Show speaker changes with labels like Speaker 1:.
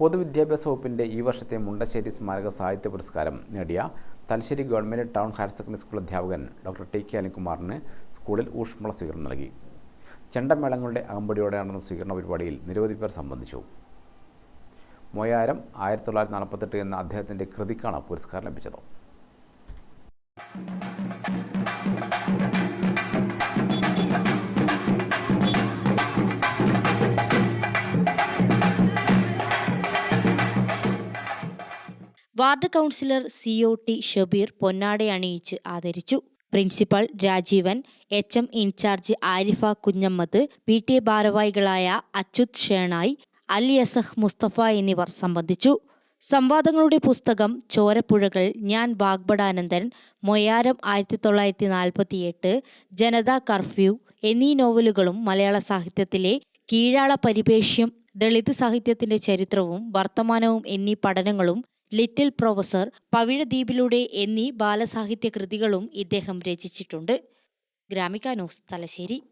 Speaker 1: പൊതുവിദ്യാഭ്യാസ വകുപ്പിന്റെ ഈ വർഷത്തെ മുണ്ടശ്ശേരി സ്മാരക സാഹിത്യ പുരസ്കാരം നേടിയ Thalassery government town higher secondary school അധ്യാപകൻ ഡോക്ടർ ടി കെ അനിൽകുമാറിന് സ്കൂളിൽ ഊഷ്മള സ്വീകരണം നൽകി. ചെണ്ടമേളങ്ങളുടെ അകമ്പടിയോടെ നടന്ന സ്വീകരണ പരിപാടിയിൽ നിരവധി പേർ സംബന്ധിച്ചു. മൊയാരം ആയിരത്തി തൊള്ളായിരത്തി നാൽപ്പത്തെട്ട് എന്ന അദ്ദേഹത്തിന്റെ കൃതിക്കാണ് പുരസ്കാരം ലഭിച്ചത്.
Speaker 2: Ward councillor C O T Shabeer പൊന്നാടെ അണിയിച്ച് ആദരിച്ചു. Principal Rajeevan H M incharge Arifa Kunhammad P T A ഭാരവാഹികളായ അച്യുത് ഷേണായി അൽ യസഹ് മുസ്തഫ എന്നിവർ സംബന്ധിച്ചു. സംവാദങ്ങളുടെ പുസ്തകം ചോരപ്പുഴകൾ ഞാൻ ബാഗ്ബടാനന്ദൻ മൊയാരം ആയിരത്തി തൊള്ളായിരത്തി നാൽപ്പത്തിയെട്ട് ജനതാ കർഫ്യൂ എന്നീ നോവലുകളും മലയാള സാഹിത്യത്തിലെ കീഴാള പരിപേഷ്യം ദളിത് സാഹിത്യത്തിന്റെ ചരിത്രവും വർത്തമാനവും എന്നീ പഠനങ്ങളും ലിറ്റിൽ പ്രൊഫസർ പവിഴദ്വീപിലൂടെ എന്നീ ബാലസാഹിത്യ കൃതികളും ഇദ്ദേഹം രചിച്ചിട്ടുണ്ട്. ഗ്രാമിക ന്യൂസ് തലശ്ശേരി.